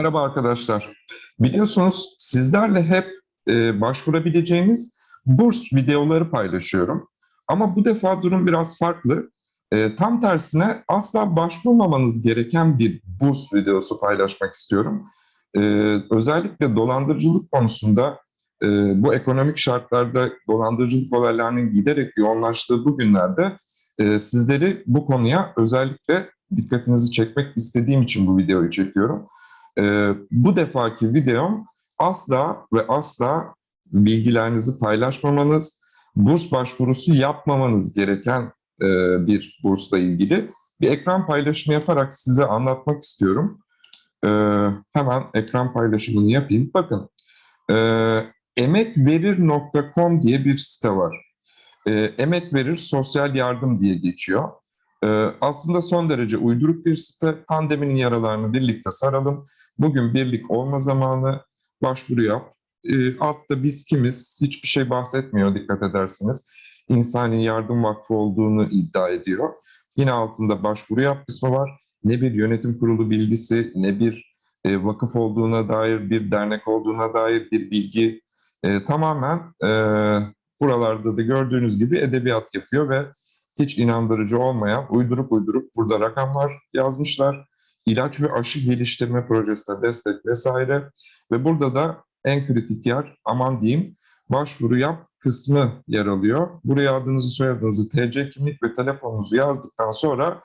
Merhaba arkadaşlar. Biliyorsunuz sizlerle hep e, başvurabileceğiniz burs videoları paylaşıyorum. Ama bu defa durum biraz farklı. E, tam tersine asla başvurmamanız gereken bir burs videosu paylaşmak istiyorum. E, özellikle dolandırıcılık konusunda e, bu ekonomik şartlarda dolandırıcılık olaylarının giderek yoğunlaştığı bu günlerde e, sizleri bu konuya özellikle dikkatinizi çekmek istediğim için bu videoyu çekiyorum. Ee, bu defaki videom asla ve asla bilgilerinizi paylaşmamanız, burs başvurusu yapmamanız gereken e, bir bursla ilgili bir ekran paylaşımı yaparak size anlatmak istiyorum. Ee, hemen ekran paylaşımını yapayım. Bakın, e, emekverir.com diye bir site var. E, Emek Verir Sosyal Yardım diye geçiyor. Ee, aslında son derece uyduruk bir site. Pandeminin yaralarını birlikte saralım. Bugün birlik olma zamanı. Başvuru yap. Ee, altta biz kimiz? Hiçbir şey bahsetmiyor dikkat edersiniz. İnsani Yardım Vakfı olduğunu iddia ediyor. Yine altında başvuru yap kısmı var. Ne bir yönetim kurulu bilgisi, ne bir e, vakıf olduğuna dair, bir dernek olduğuna dair bir bilgi. E, tamamen e, buralarda da gördüğünüz gibi edebiyat yapıyor ve hiç inandırıcı olmayan uydurup uydurup burada rakamlar yazmışlar. İlaç ve aşı geliştirme projesine destek vesaire. Ve burada da en kritik yer aman diyeyim başvuru yap kısmı yer alıyor. Buraya adınızı, soyadınızı, TC kimlik ve telefonunuzu yazdıktan sonra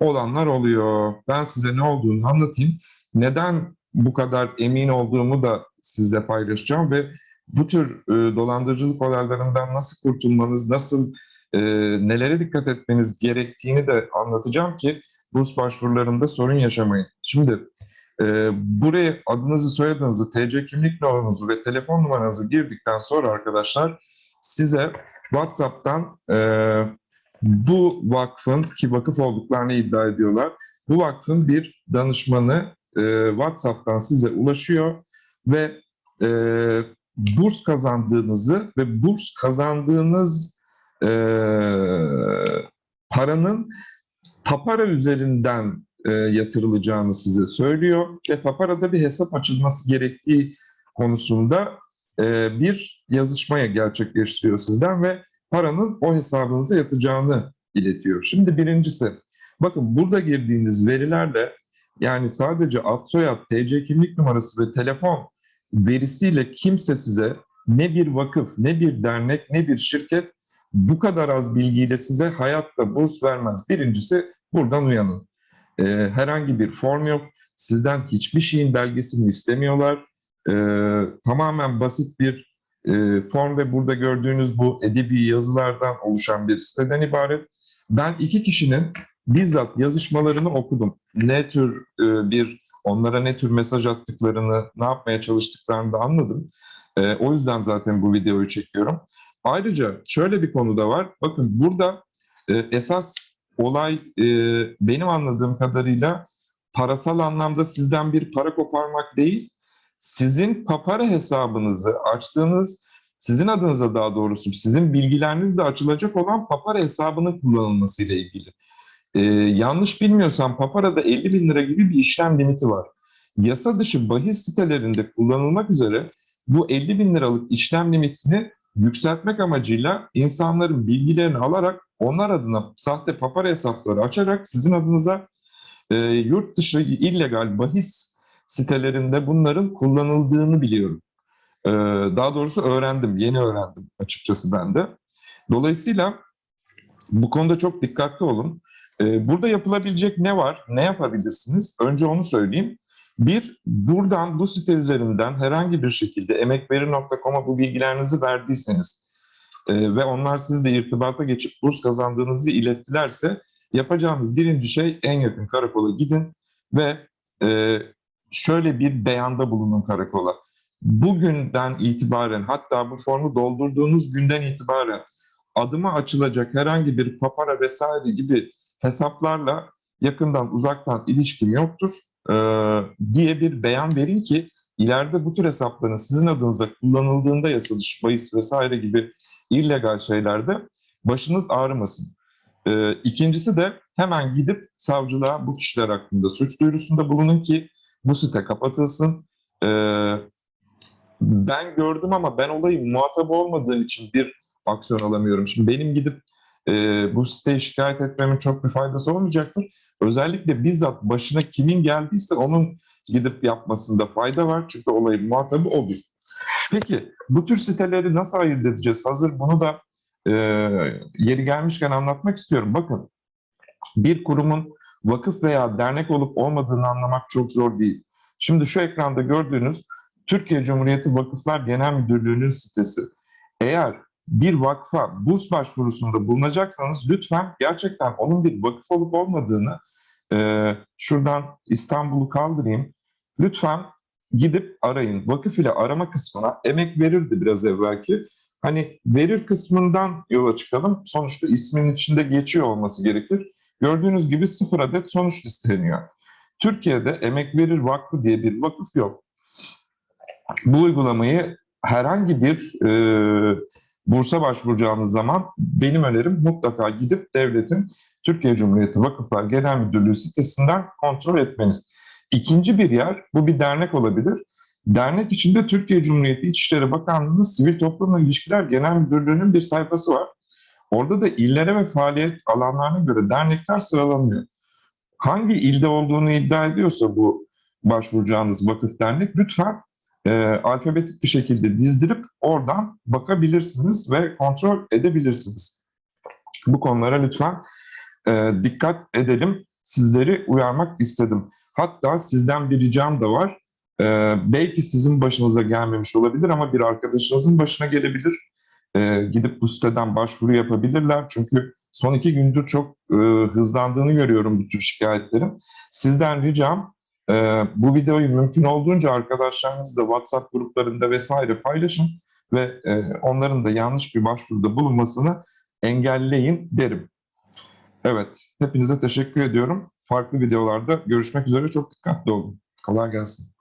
olanlar oluyor. Ben size ne olduğunu anlatayım. Neden bu kadar emin olduğumu da sizle paylaşacağım ve bu tür e, dolandırıcılık olaylarından nasıl kurtulmanız, nasıl e, nelere dikkat etmeniz gerektiğini de anlatacağım ki burs başvurularında sorun yaşamayın. Şimdi e, buraya adınızı, soyadınızı, TC kimlik numaranızı ve telefon numaranızı girdikten sonra arkadaşlar size WhatsApp'tan e, bu vakfın ki vakıf olduklarını iddia ediyorlar. Bu vakfın bir danışmanı e, WhatsApp'tan size ulaşıyor ve e, burs kazandığınızı ve burs kazandığınız e, paranın Papara üzerinden e, yatırılacağını size söylüyor ve Papara'da bir hesap açılması gerektiği konusunda e, bir yazışmaya gerçekleştiriyor sizden ve paranın o hesabınıza yatacağını iletiyor. Şimdi birincisi, bakın burada girdiğiniz verilerle yani sadece ad soyad, TC kimlik numarası ve telefon verisiyle kimse size ne bir vakıf, ne bir dernek, ne bir şirket bu kadar az bilgiyle size hayatta burs vermez. Birincisi buradan uyanın. Ee, herhangi bir form yok. Sizden hiçbir şeyin belgesini istemiyorlar. Ee, tamamen basit bir e, form ve burada gördüğünüz bu edebi yazılardan oluşan bir siteden ibaret. Ben iki kişinin bizzat yazışmalarını okudum. Ne tür e, bir, onlara ne tür mesaj attıklarını, ne yapmaya çalıştıklarını da anladım. E, o yüzden zaten bu videoyu çekiyorum. Ayrıca şöyle bir konu da var. Bakın burada e, esas olay e, benim anladığım kadarıyla parasal anlamda sizden bir para koparmak değil, sizin papara hesabınızı açtığınız, sizin adınıza daha doğrusu sizin bilgilerinizle açılacak olan papara hesabının kullanılması ile ilgili. E, yanlış bilmiyorsam paparada 50 bin lira gibi bir işlem limiti var. Yasa dışı bahis sitelerinde kullanılmak üzere bu 50 bin liralık işlem limitini yükseltmek amacıyla insanların bilgilerini alarak onlar adına sahte papara hesapları açarak sizin adınıza e, yurt dışı illegal bahis sitelerinde bunların kullanıldığını biliyorum. E, daha doğrusu öğrendim, yeni öğrendim açıkçası ben de. Dolayısıyla bu konuda çok dikkatli olun. E, burada yapılabilecek ne var, ne yapabilirsiniz? Önce onu söyleyeyim. Bir, buradan bu site üzerinden herhangi bir şekilde emekveri.com'a bu bilgilerinizi verdiyseniz e, ve onlar sizle irtibata geçip burs kazandığınızı ilettilerse yapacağınız birinci şey en yakın karakola gidin ve e, şöyle bir beyanda bulunun karakola. Bugünden itibaren hatta bu formu doldurduğunuz günden itibaren adıma açılacak herhangi bir papara vesaire gibi hesaplarla yakından uzaktan ilişkim yoktur e, diye bir beyan verin ki ileride bu tür hesapların sizin adınıza kullanıldığında yasa dışı bahis vesaire gibi illegal şeylerde başınız ağrımasın. E, ikincisi de hemen gidip savcılığa bu kişiler hakkında suç duyurusunda bulunun ki bu site kapatılsın. Ee, ben gördüm ama ben olayın muhatabı olmadığım için bir aksiyon alamıyorum. Şimdi benim gidip e, bu siteyi şikayet etmemin çok bir faydası olmayacaktır. Özellikle bizzat başına kimin geldiyse onun gidip yapmasında fayda var. Çünkü olayın muhatabı odur. Peki bu tür siteleri nasıl ayırt edeceğiz? Hazır bunu da e, yeri gelmişken anlatmak istiyorum. Bakın bir kurumun vakıf veya dernek olup olmadığını anlamak çok zor değil. Şimdi şu ekranda gördüğünüz Türkiye Cumhuriyeti Vakıflar Genel Müdürlüğü'nün sitesi. Eğer bir vakfa burs başvurusunda bulunacaksanız lütfen gerçekten onun bir vakıf olup olmadığını e, şuradan İstanbul'u kaldırayım. Lütfen gidip arayın. Vakıf ile arama kısmına emek verirdi biraz evvelki. Hani verir kısmından yola çıkalım. Sonuçta isminin içinde geçiyor olması gerekir. Gördüğünüz gibi sıfır adet sonuç listeniyor. Türkiye'de Emek Verir Vakfı diye bir vakıf yok. Bu uygulamayı herhangi bir e, bursa başvuracağınız zaman benim önerim mutlaka gidip devletin Türkiye Cumhuriyeti Vakıflar Genel Müdürlüğü sitesinden kontrol etmeniz. İkinci bir yer, bu bir dernek olabilir. Dernek içinde Türkiye Cumhuriyeti İçişleri Bakanlığı'nın Sivil Toplumla İlişkiler Genel Müdürlüğü'nün bir sayfası var. Orada da illere ve faaliyet alanlarına göre dernekler sıralanıyor. Hangi ilde olduğunu iddia ediyorsa bu başvuracağınız vakıf dernek lütfen e, alfabetik bir şekilde dizdirip oradan bakabilirsiniz ve kontrol edebilirsiniz. Bu konulara lütfen e, dikkat edelim. Sizleri uyarmak istedim. Hatta sizden bir ricam da var. E, belki sizin başınıza gelmemiş olabilir ama bir arkadaşınızın başına gelebilir. E, gidip bu siteden başvuru yapabilirler. Çünkü son iki gündür çok e, hızlandığını görüyorum bu tür şikayetlerin. Sizden ricam bu videoyu mümkün olduğunca arkadaşlarınızla WhatsApp gruplarında vesaire paylaşın ve e, onların da yanlış bir başvuruda bulunmasını engelleyin derim. Evet, hepinize teşekkür ediyorum. Farklı videolarda görüşmek üzere. Çok dikkatli olun. Kolay gelsin.